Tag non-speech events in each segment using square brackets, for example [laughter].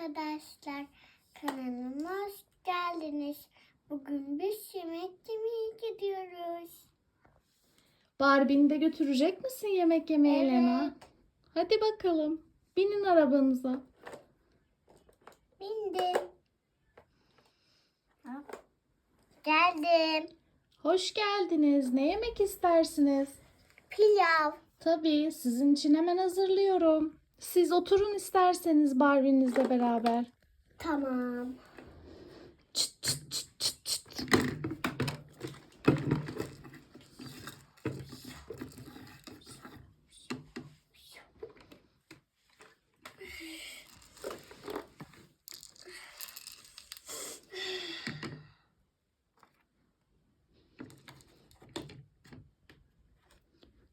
arkadaşlar. Kanalıma hoş geldiniz. Bugün biz yemek yemeye gidiyoruz. Barbie'ni de götürecek misin yemek yemeye Evet. Lena? Hadi bakalım. Binin arabanıza. Bindim. Geldim. Hoş geldiniz. Ne yemek istersiniz? Pilav. Tabii sizin için hemen hazırlıyorum. Siz oturun isterseniz Barbie'nizle beraber. Tamam. Çıt çıt çıt çıt çıt.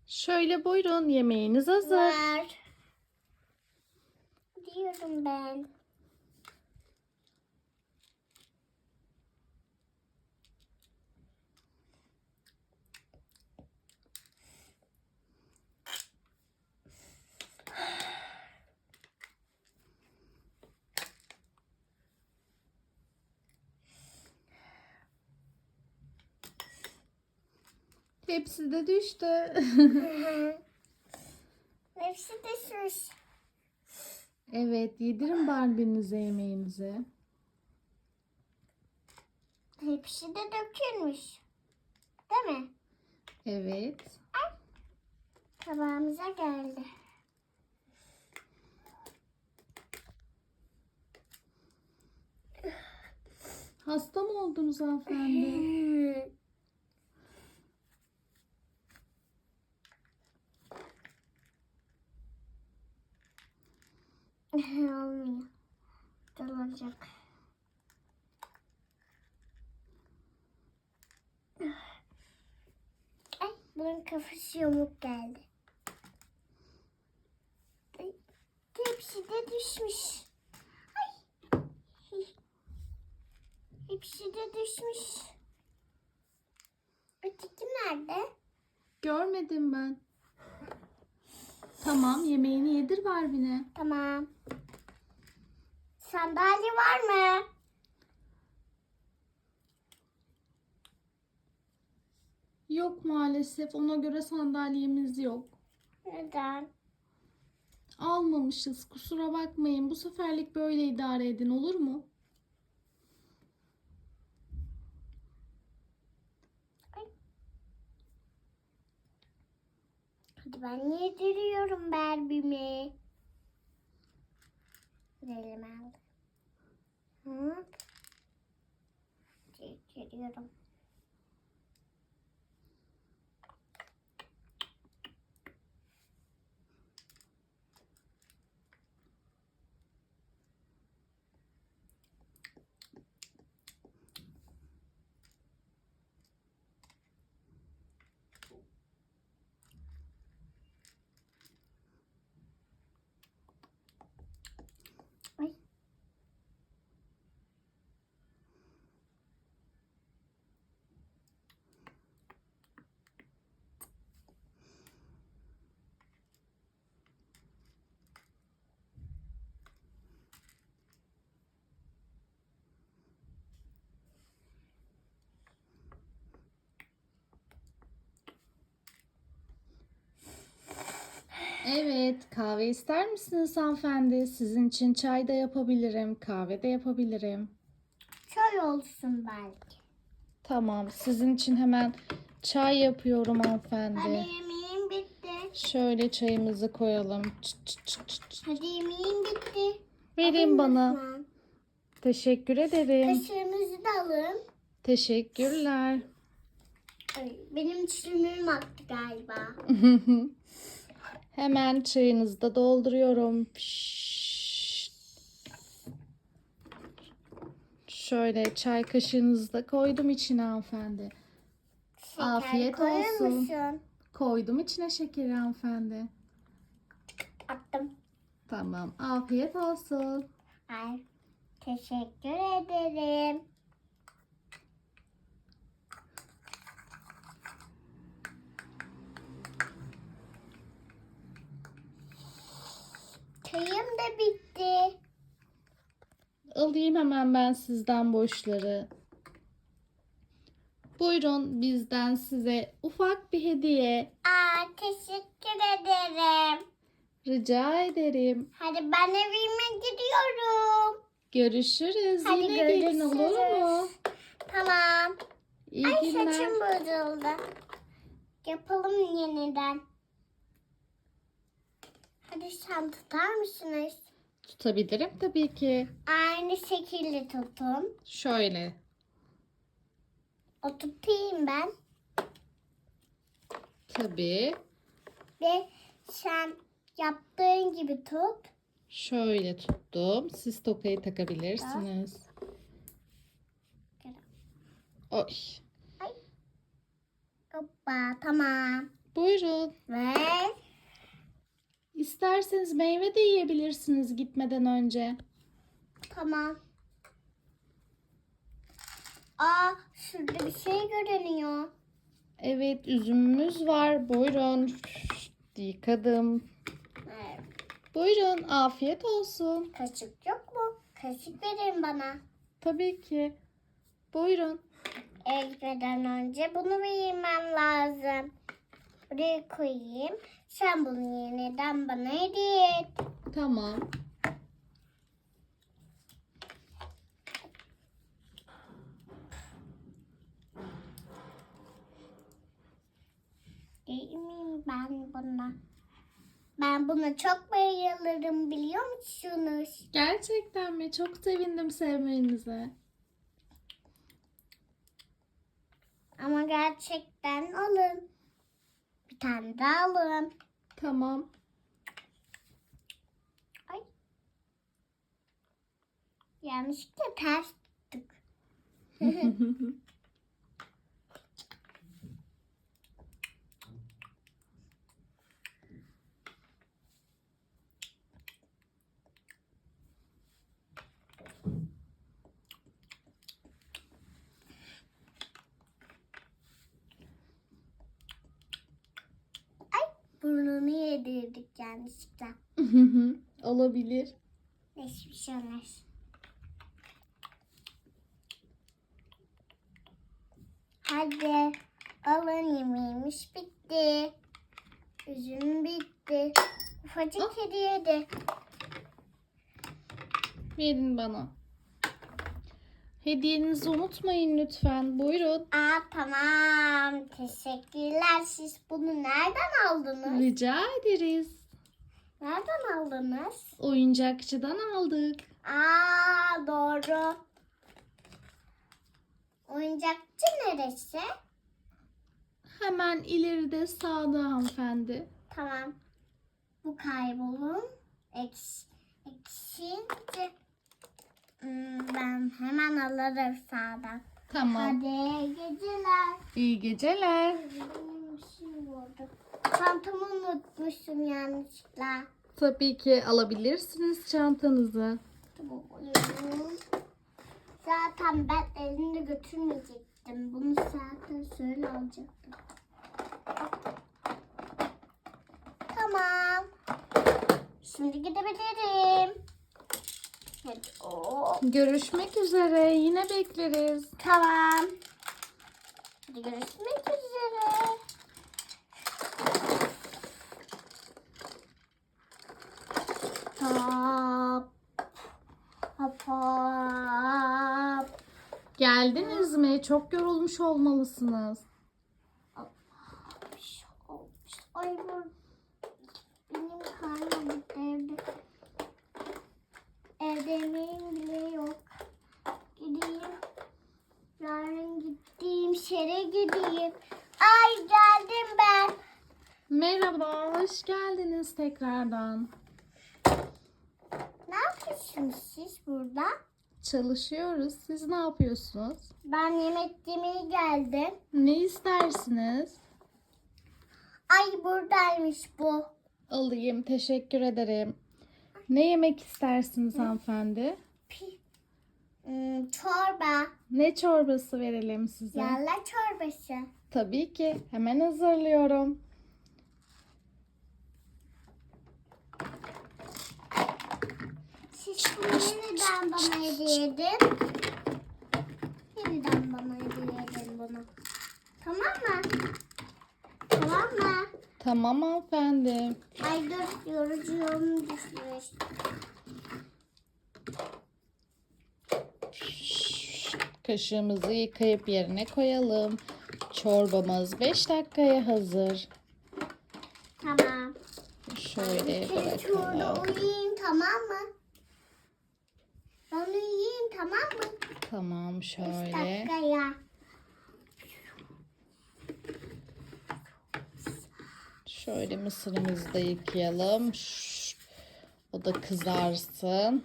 Şöyle buyurun yemeğiniz hazır. Var. Diyorum ben. Hepsi de düştü. Hepsi de sus. Evet yedirin Barbie'nize yemeğinizi. Hepsi de dökülmüş. Değil mi? Evet. Tabağımıza geldi. Hasta mı oldunuz hanımefendi? [laughs] [laughs] Olmuyor. Dolacak. [sighs] Ay, bunun kafası yamuk geldi. Ay, hepsi de düşmüş. Ay. [laughs] Hepsi de düşmüş. Öteki nerede? Görmedim ben. Tamam yemeğini yedir Barbie'ne. Tamam. Sandalye var mı? Yok maalesef ona göre sandalyemiz yok. Neden? Almamışız kusura bakmayın. Bu seferlik böyle idare edin olur mu? Hadi ben yediriyorum Barbie'mi. Verelim aldım. Hı? Yediriyorum. Ay. Evet kahve ister misiniz hanımefendi? Sizin için çay da yapabilirim, kahve de yapabilirim. Çay olsun belki. Tamam sizin için hemen çay yapıyorum hanımefendi. Hadi yemeğim bitti. Şöyle çayımızı koyalım. Çıt çıt çıt çıt. Hadi yemeğim bitti. Alın bana. lütfen. Teşekkür ederim. Kaşığınızı da alın. Teşekkürler. Ay, benim sümüğüm aktı galiba. [laughs] Hemen çayınızı da dolduruyorum. Şöyle çay kaşığınızı da koydum içine hanımefendi. Şeker Afiyet olsun. mısın? Koydum içine şekeri hanımefendi. Attım. Tamam. Afiyet olsun. Ay, teşekkür ederim. Çayım da bitti. Alayım hemen ben sizden boşları. Buyurun bizden size ufak bir hediye. Aa, teşekkür ederim. Rica ederim. Hadi ben evime gidiyorum. Görüşürüz. Hadi Yine gelin olur mu? Tamam. İyi Ay günler. saçım bozuldu. Yapalım yeniden. Hadi sen tutar mısınız? Tutabilirim tabii ki. Aynı şekilde tutun. Şöyle. O tutayım ben. Tabii. Ve sen yaptığın gibi tut. Şöyle tuttum. Siz tokayı takabilirsiniz. Oy. Hoppa tamam. Buyurun. Ve İsterseniz meyve de yiyebilirsiniz gitmeden önce. tamam. Aa şurada bir şey görünüyor. Evet üzümümüz var. Buyurun. Şşt, Yıkadım. Evet. Buyurun afiyet olsun. Kaşık yok mu? Kaşık verin bana. Tabii ki. Buyurun. Eve gitmeden önce bunu yemem lazım. Buraya koyayım. Sen bunu yeniden bana hediye et. Tamam. Değil miyim ben buna? Ben buna çok bayılırım biliyor musunuz? Gerçekten mi? Çok sevindim sevmenize. Ama gerçekten alın. Bir tane daha alın. Tamam. Ay. Yanlışlıkla ters tuttuk. [laughs] Ay burnunu yedirdik yanlışlıkla. [laughs] Olabilir. Neyse bir şey olmaz. Hadi alın yemeğimiz bitti. Üzüm bitti. Ufacık Ah. hediye de. Verin bana. Hediyenizi unutmayın lütfen. Buyurun. Aa tamam. Teşekkürler. Siz bunu nereden aldınız? Rica ederiz. Nereden aldınız? Oyuncakçıdan aldık. Aa doğru. Oyuncakçı neresi? Hemen ileride sağda hanımefendi. Tamam. Bu kaybolun. Eks, eksince ben hemen alırım sağdan. Tamam. Hadi iyi geceler. İyi geceler. Çantamı unutmuşum yanlışlıkla. Tabii ki alabilirsiniz çantanızı. Zaten ben elini götürmeyecektim. Bunu zaten şöyle alacaktım. Tamam. Şimdi gidebilirim. Oo. Görüşmek üzere. Yine bekleriz. Tamam. Hadi görüşmek üzere. Hop. Hop hop. Geldiniz mi? Çok yorulmuş olmalısınız. Olmuş, olmuş. Ay bu benim karnım bitti evde. Evde yemeğim bile yok. Gideyim. Yarın şere gideyim. Ay geldim ben. Merhaba, hoş geldiniz tekrardan. Ne yapıyorsunuz siz burada? Çalışıyoruz. Siz ne yapıyorsunuz? Ben yemek yemeye geldim. Ne istersiniz? Ay buradaymış bu. Alayım, teşekkür ederim. Ne yemek istersiniz hanımefendi? Hmm, çorba. Ne çorbası verelim size? Yalla çorbası. Tabii ki. Hemen hazırlıyorum. Siz bunu yeniden bana hediye edin. Yeniden bana hediye edin bunu. Tamam mı? Tamam mı? Tamam hanımefendi. Ay dur yorucu yolunu düşmüş. Kaşığımızı yıkayıp yerine koyalım. Çorbamız 5 dakikaya hazır. Tamam. Şöyle şurada bırakalım. uyuyun tamam mı? Ben uyuyayım tamam mı? Tamam şöyle. dakikaya. Şöyle mısırımızı da yıkayalım. Şşş, O da kızarsın.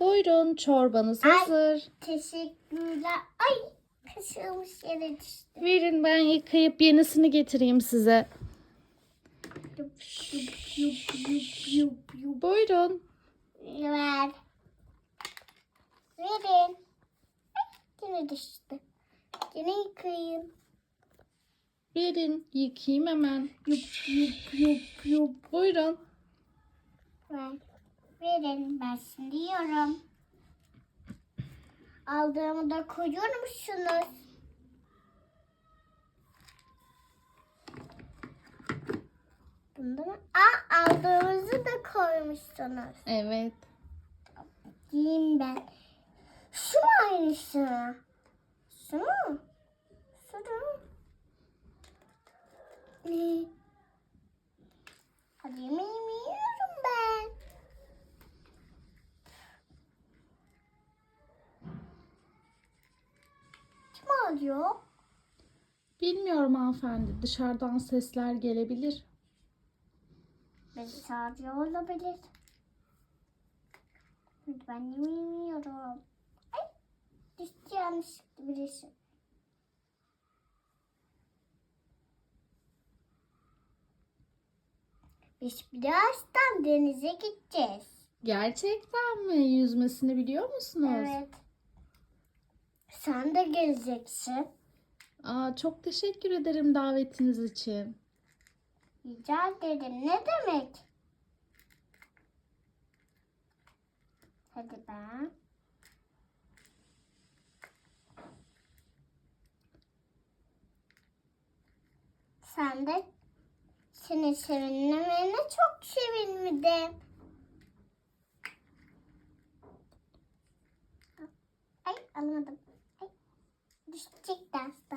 Buyurun çorbanız Ay. hazır. Teşekkürler. Ay kaşığımız yere düştü. Verin ben yıkayıp yenisini getireyim size. Yup, yup, yup, yup, yup, yup. Buyurun. Ver. Verin. Yine düştü. Yine yıkayayım. Verin yıkayayım hemen. Yup yup yup yup. Buyurun. Ver. Verin. Ben şimdi yiyorum. Aldığımı da koyuyor musunuz? Bunda mı? Aa, aldığımızı da koymuşsunuz. Evet. Yiyeyim ben. Şu mu aynısı? Şu mu? Şu mu? Ne? Hadi yemeğimi yiyorum ben. Alıyor? Bilmiyorum hanımefendi. Dışarıdan sesler gelebilir. Beni çağırıyor olabilir. Ben yiyorum. Ay düştü yanlışlıkla birisi. Biz birazdan denize gideceğiz. Gerçekten mi? Yüzmesini biliyor musunuz? Evet. Sen de geleceksin. Aa, çok teşekkür ederim davetiniz için. Rica ederim. Ne demek? Hadi ben. Sen de seni sevinmene çok sevinmedim. Ay alamadım. Düşecek derste.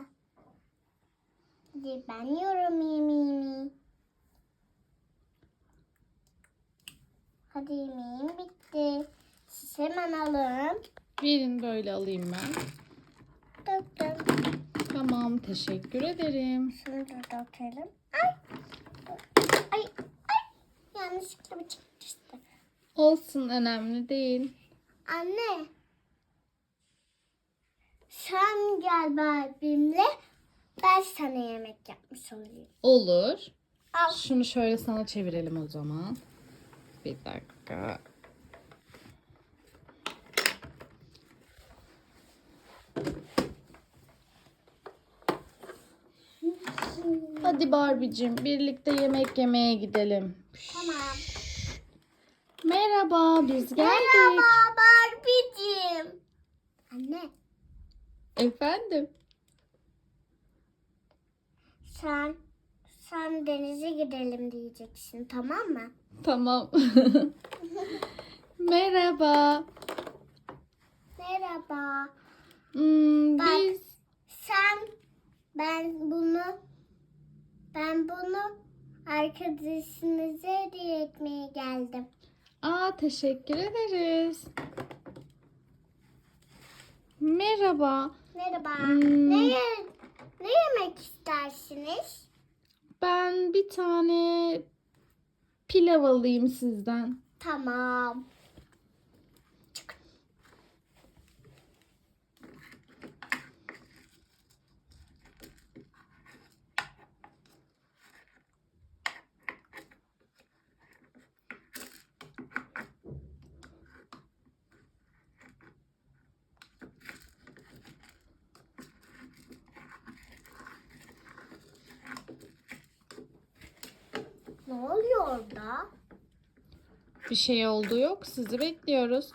Ben yiyorum yemeğimi. Hadi yemeğim bitti. Siz hemen alın. Verin böyle alayım ben. Döktüm. Tamam teşekkür ederim. Şunu da dökelim. Ay. Ay. Ay. Yanlışlıkla bir çıktı. Olsun önemli değil. Anne. Sen gel benimle. Ben sana yemek yapmış olayım. Olur. Al. Şunu şöyle sana çevirelim o zaman. Bir dakika. Hadi Barbie'cim birlikte yemek yemeye gidelim. Tamam. Merhaba biz geldik. Merhaba Barbie'cim. Anne Efendim? sen sen denize gidelim diyeceksin tamam mı? Tamam. [laughs] Merhaba. Merhaba. Hmm, Bak. biz Sen ben bunu ben bunu arkadaşınıza hediye etmeye geldim. Aa teşekkür ederiz. Merhaba. Merhaba. Hmm. Ne ne yemek istersiniz? Ben bir tane pilav alayım sizden. Tamam. Ne oluyor orada? Bir şey olduğu yok. Sizi bekliyoruz.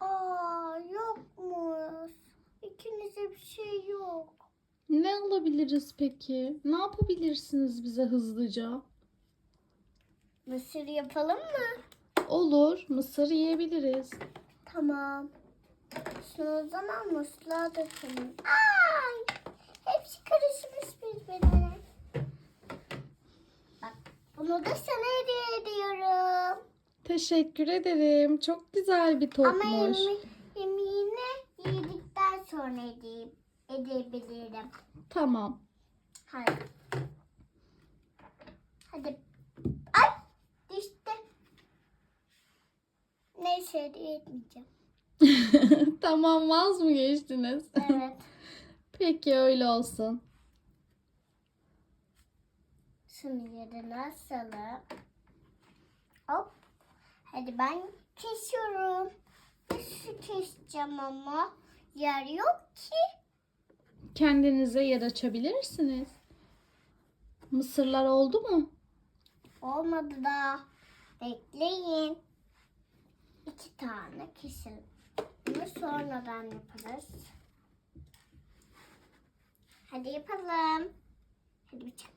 Aa yokmuş. İkinize bir şey yok. Ne alabiliriz peki? Ne yapabilirsiniz bize hızlıca? Mısır yapalım mı? Olur. Mısır yiyebiliriz. Tamam. O zaman musluğa dökelim. Ay! Hepsi karışmış birbirine. Bak bunu da sana hediye ediyorum. Teşekkür ederim. Çok güzel bir Ama topmuş. yeme yemeğini yedikten sonra edeyim, edebilirim. Tamam. Hadi. Hadi. Ay! Düştü. Neyse hediye etmeyeceğim. [laughs] tamam vaz mı geçtiniz? Evet. [laughs] Peki öyle olsun. Şunu yerine asalım. Hop. Hadi ben kesiyorum. Nasıl keseceğim ama? Yer yok ki. Kendinize yer açabilirsiniz. Mısırlar oldu mu? Olmadı da. Bekleyin. İki tane keselim. Bunu sonradan yaparız. Hadi yapalım. Hadi bir çak.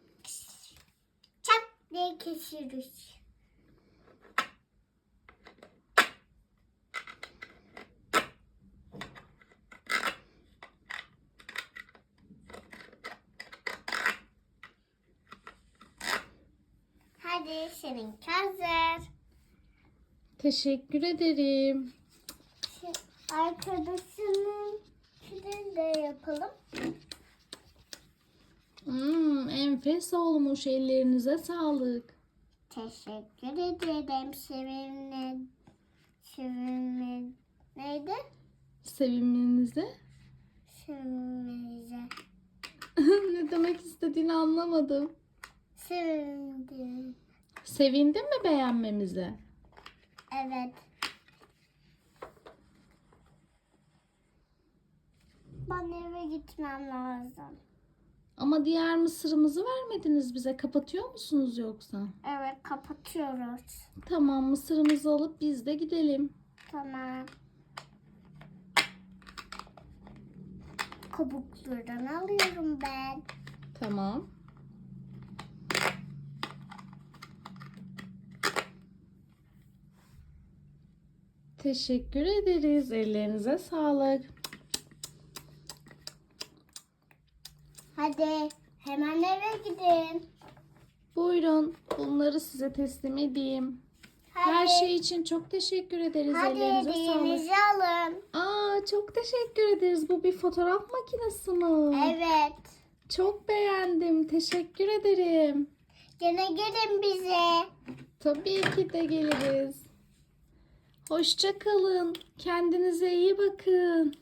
Çak diye kesiyoruz. Hadi seninki hazır. Teşekkür ederim. Arkadaşının de yapalım. Hmm, enfes olmuş. Ellerinize sağlık. Teşekkür ederim. Sevimli. Sevimli. Neydi? Seviminize. Sevimlice. [laughs] ne demek istediğini anlamadım. Sevindim. Sevindin mi beğenmemize? Evet. Ben eve gitmem lazım. Ama diğer mısırımızı vermediniz bize. Kapatıyor musunuz yoksa? Evet kapatıyoruz. Tamam mısırımızı alıp biz de gidelim. Tamam. Kabuklarını alıyorum ben. Tamam. Teşekkür ederiz. Ellerinize sağlık. Hadi hemen eve gidin. Buyurun. Bunları size teslim edeyim. Hadi. Her şey için çok teşekkür ederiz. Hadi Ellerinize sağlık. alın. Aa, çok teşekkür ederiz. Bu bir fotoğraf makinesi mi? Evet. Çok beğendim. Teşekkür ederim. Gene gelin bize. Tabii ki de geliriz. Hoşça kalın. Kendinize iyi bakın.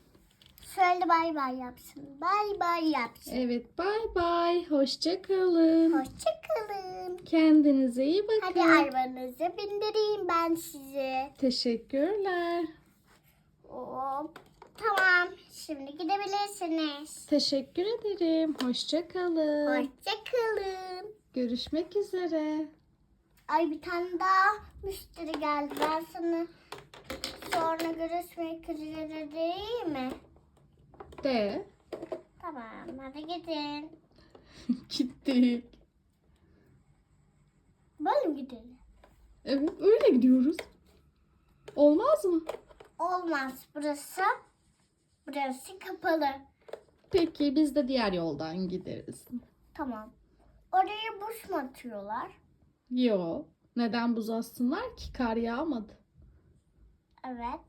Şöyle bay bay yapsın. Bay bay yapsın. Evet, bay bay. Hoşça kalın. Hoşçakalın. Kendinize iyi Hadi bakın. arabanızı bindireyim ben sizi. Teşekkürler. Hop. Tamam. Şimdi gidebilirsiniz. Teşekkür ederim. Hoşça kalın. Hoşçakalın. Görüşmek üzere. Ay bir tane daha müşteri geldi. Ben sana sonra görüşmek üzere değil mi? De. Tamam hadi gidin. [laughs] Gittik. Böyle mi gidelim? Evet, öyle gidiyoruz. Olmaz mı? Olmaz burası. Burası kapalı. Peki biz de diğer yoldan gideriz. Tamam. Oraya buz mu atıyorlar? Yo. Neden buz atsınlar ki? Kar yağmadı. Evet.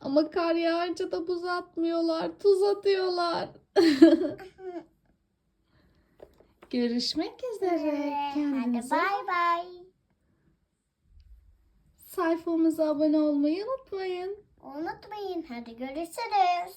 Ama kar yağınca da buz atmıyorlar. Tuz atıyorlar. [laughs] Görüşmek üzere. Hadi Kendinize. bay bay. Sayfamıza abone olmayı unutmayın. Unutmayın. Hadi görüşürüz.